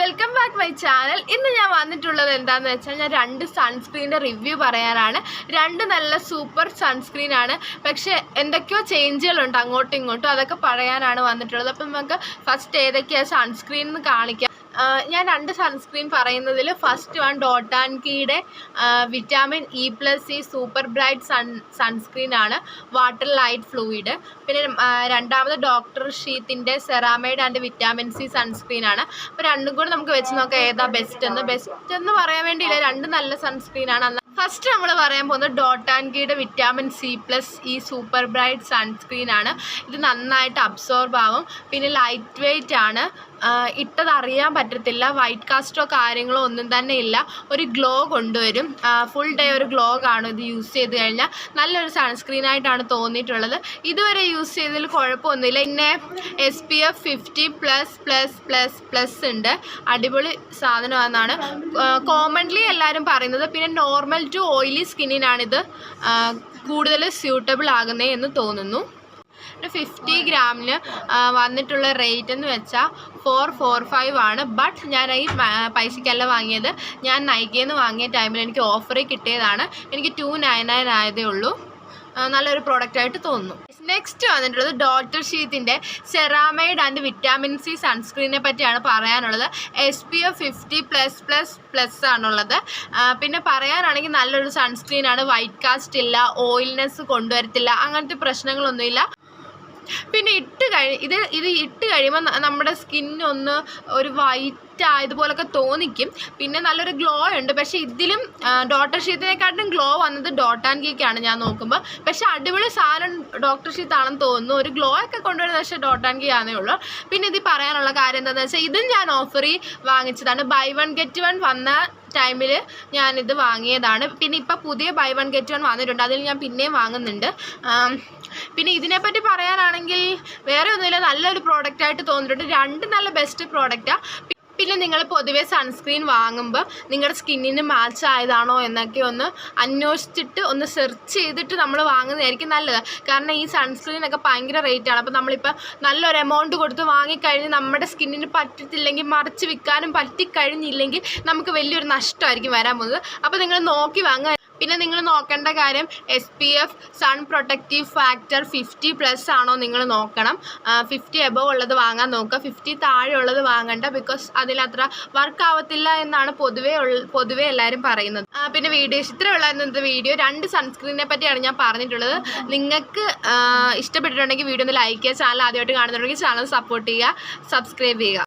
Welcome back my channel ഇന്ന് ഞാൻ വന്നിട്ടുള്ളത് എന്താന്ന് വെച്ചാൽ ഞാൻ രണ്ട് സൺസ്ക്രീനിന്റെ റിവ്യൂ പറയാനാണ്. രണ്ട് നല്ല സൂപ്പർ സൺസ്ക്രീനാണ് പക്ഷേ എന്തൊക്കെയോ ചേഞ്ചുകളുണ്ട് അങ്ങോട്ടും ഇങ്ങോട്ടും. അതൊക്കെ പറയാനാണ് വന്നിട്ടുള്ളത്. അപ്പം നമുക്ക് ഫസ്റ്റ് ഏതൊക്കെയാണ് സൺസ്ക്രീൻ എന്ന് കാണിക്കാം. ഞാൻ രണ്ട് സൺസ്ക്രീൻ പറയുന്നതിൽ first one ഡോട്ടാൻകിയുടെ vitamin E plus E super bright sun sunscreen ആണ്. വാട്ടർ ലൈറ്റ് ഫ്ലൂയിഡ് പിന്നെ രണ്ടാമത് doctor ഷീത്തിന്റെ ceramide and vitamin C sunscreen ആണ്. അപ്പോൾ രണ്ടും കൂടെ നമുക്ക് വെച്ച് നോക്കാം ഏതാ ബെസ്റ്റ് എന്ന്. ബെസ്റ്റ് എന്ന് പറയാൻ വേണ്ടിയില്ല രണ്ട് നല്ല സൺസ്ക്രീൻ ആണ്. ഫസ്റ്റ് നമ്മൾ പറയാൻ പോകുന്നത് ഡോട്ടാൻകിയുടെ വിറ്റാമിൻ സി പ്ലസ് ഈ സൂപ്പർ ബ്രൈറ്റ് സൺസ്ക്രീൻ ആണ്. ഇത് നന്നായിട്ട് അബ്സോർബ് ആവും. പിന്നെ ലൈറ്റ് വെയ്റ്റ് ആണ്. ഇട്ടത് അറിയാൻ പറ്റത്തില്ല. വൈറ്റ് കാസ്റ്റോ കാര്യങ്ങളോ ഒന്നും തന്നെ ഇല്ല. ഒരു ഗ്ലോ കൊണ്ടുവരും. ഫുൾ ഡേ ഒരു ഗ്ലോ കാണും ഇത് യൂസ് ചെയ്ത് കഴിഞ്ഞാൽ നല്ലൊരു സൺസ്ക്രീൻ ആയിട്ടാണ് തോന്നിയിട്ടുള്ളത്. ഇതുവരെ യൂസ് ചെയ്തതിൽ കുഴപ്പമൊന്നുമില്ല. പിന്നെ S P F fifty plus plus plus plus ഉണ്ട്. അടിപൊളി സാധനമാണെന്നാണ്. കോമൺലി എല്ലാവരും പറയുന്നത്. പിന്നെ നോർമൽ ടു ഓയിലി സ്കിന്നിനാണിത് കൂടുതൽ സ്യൂട്ടബിൾ ആകുന്നേ എന്ന് തോന്നുന്നു. ഫിഫ്റ്റി ഗ്രാമിന് വന്നിട്ടുള്ള റേറ്റ് എന്ന് വെച്ചാൽ ഫോർ ഫോർ ഫൈവ് ആണ്. ബട്ട് ഞാൻ ഈ പൈസയ്ക്കല്ല വാങ്ങിയത്. ഞാൻ നൈക്കയിൽ നിന്ന് വാങ്ങിയ ടൈമിൽ എനിക്ക് ഓഫറിൽ കിട്ടിയതാണ്. എനിക്ക് ടു നയൻ നയൻ ആയതേ ഉള്ളൂ. നല്ലൊരു പ്രോഡക്റ്റായിട്ട് തോന്നുന്നു. നെക്സ്റ്റ് വന്നിട്ടുള്ളത് ഡോക്ടർ ഷീത്തിന്റെ സെറാമൈഡ് ആൻഡ് വിറ്റാമിൻ സി സൺസ്ക്രീനെ പറ്റിയാണ് പറയാനുള്ളത്. S P F fifty plus plus plus ആണുള്ളത്. പിന്നെ പറയാനാണെങ്കിൽ നല്ലൊരു സൺസ്ക്രീനാണ് വൈറ്റ് കാസ്റ്റ് ഇല്ല ഓയിൽനെസ് കൊണ്ടുവരത്തില്ല അങ്ങനത്തെ പ്രശ്നങ്ങളൊന്നുമില്ല. പിന്നെ ഇട്ട് കഴി ഇത് ഇത് ഇട്ട് കഴിയുമ്പോൾ നമ്മുടെ സ്കിന്നൊന്ന് ഒരു വൈറ്റ് ആയതുപോലൊക്കെ തോന്നിക്കും. പിന്നെ നല്ലൊരു ഗ്ലോ ഉണ്ട്. പക്ഷെ ഇതിലും ഡോക്ടർ ഷീത്തിനെക്കാട്ടും ഗ്ലോ വന്നത് ഡോട്ട് ആൻഡ് കേക്കാണ് ഞാൻ നോക്കുമ്പോൾ പക്ഷെ അടിപൊളി സാധനം ഡോക്ടർ ഷീത്ത് ആണെന്ന് തോന്നുന്നു. ഒരു ഗ്ലോ ഒക്കെ കൊണ്ടുവരുന്നത് പക്ഷേ ഡോട്ട് ആൻഡ് കേ ആണേ ഉള്ളൂ. പിന്നെ ഇത് പറയാനുള്ള കാര്യം എന്താണെന്ന് വെച്ചാൽ ഇതും ഞാൻ ഓഫറിൽ വാങ്ങിച്ചതാണ്. ബൈ വൺ ഗെറ്റ് വൺ വന്ന ടൈമിൽ ഞാനിത് വാങ്ങിയതാണ്. പിന്നെ ഇപ്പം പുതിയ ബൈ വൺ ഗെറ്റ് വൺ വന്നിട്ടുണ്ട്. അതിൽ ഞാൻ പിന്നെയും വാങ്ങുന്നുണ്ട്. പിന്നെ ഇതിനെപ്പറ്റി പറയാനാണെങ്കിൽ വേറെ ഒന്നുമില്ല. നല്ലൊരു പ്രോഡക്റ്റായിട്ട് തോന്നിയിട്ടുണ്ട്. രണ്ട് നല്ല ബെസ്റ്റ് പ്രോഡക്റ്റാണ് പിന്നെ നിങ്ങൾ പൊതുവേ സൺസ്ക്രീൻ വാങ്ങുമ്പോൾ നിങ്ങളുടെ സ്കിന്നിന് മാച്ച് ആയതാണോ എന്നൊക്കെ ഒന്ന് അന്വേഷിച്ചിട്ട് ഒന്ന് സെർച്ച് ചെയ്തിട്ട് നമ്മൾ വാങ്ങുന്നതായിരിക്കും നല്ലത്. കാരണം ഈ സൺസ്ക്രീനൊക്കെ ഭയങ്കര റേറ്റാണ് അപ്പോൾ നമ്മളിപ്പോൾ നല്ലൊരു എമൗണ്ട് കൊടുത്ത് വാങ്ങിക്കഴിഞ്ഞ് നമ്മുടെ സ്കിന്നിന് പറ്റത്തില്ലെങ്കിൽ മറിച്ച് വിൽക്കാനും പറ്റിക്കഴിഞ്ഞില്ലെങ്കിൽ നമുക്ക് വലിയൊരു നഷ്ടമായിരിക്കും വരാൻ പോകുന്നത്. അപ്പോൾ നിങ്ങൾ നോക്കി വാങ്ങുക പിന്നെ നിങ്ങൾ നോക്കേണ്ട കാര്യം S P F sun protective factor fifty plus ആണോ നിങ്ങൾ നോക്കണം. ഫിഫ്റ്റി എബവ് ഉള്ളത് വാങ്ങാൻ നോക്കുക. ഫിഫ്റ്റി താഴെ ഉള്ളത് വാങ്ങണ്ട ബിക്കോസ് അതിലത്ര വർക്ക് ആവത്തില്ല എന്നാണ് പൊതുവേ പൊതുവേ എല്ലാവരും പറയുന്നത്. പിന്നെ വീഡിയോ ഇത്രയുള്ള ഇന്നത്തെ വീഡിയോ. രണ്ട് സൺസ്ക്രീനെ പറ്റിയാണ് ഞാൻ പറഞ്ഞിട്ടുള്ളത്. നിങ്ങൾക്ക് ഇഷ്ടപ്പെട്ടിട്ടുണ്ടെങ്കിൽ വീഡിയോ ഒന്ന് ലൈക്ക് ചെയ്യുക. ചാനൽ ആദ്യമായിട്ട് കാണുന്നുണ്ടെങ്കിൽ ചാനൽ സപ്പോർട്ട് ചെയ്യുക. സബ്സ്ക്രൈബ് ചെയ്യുക.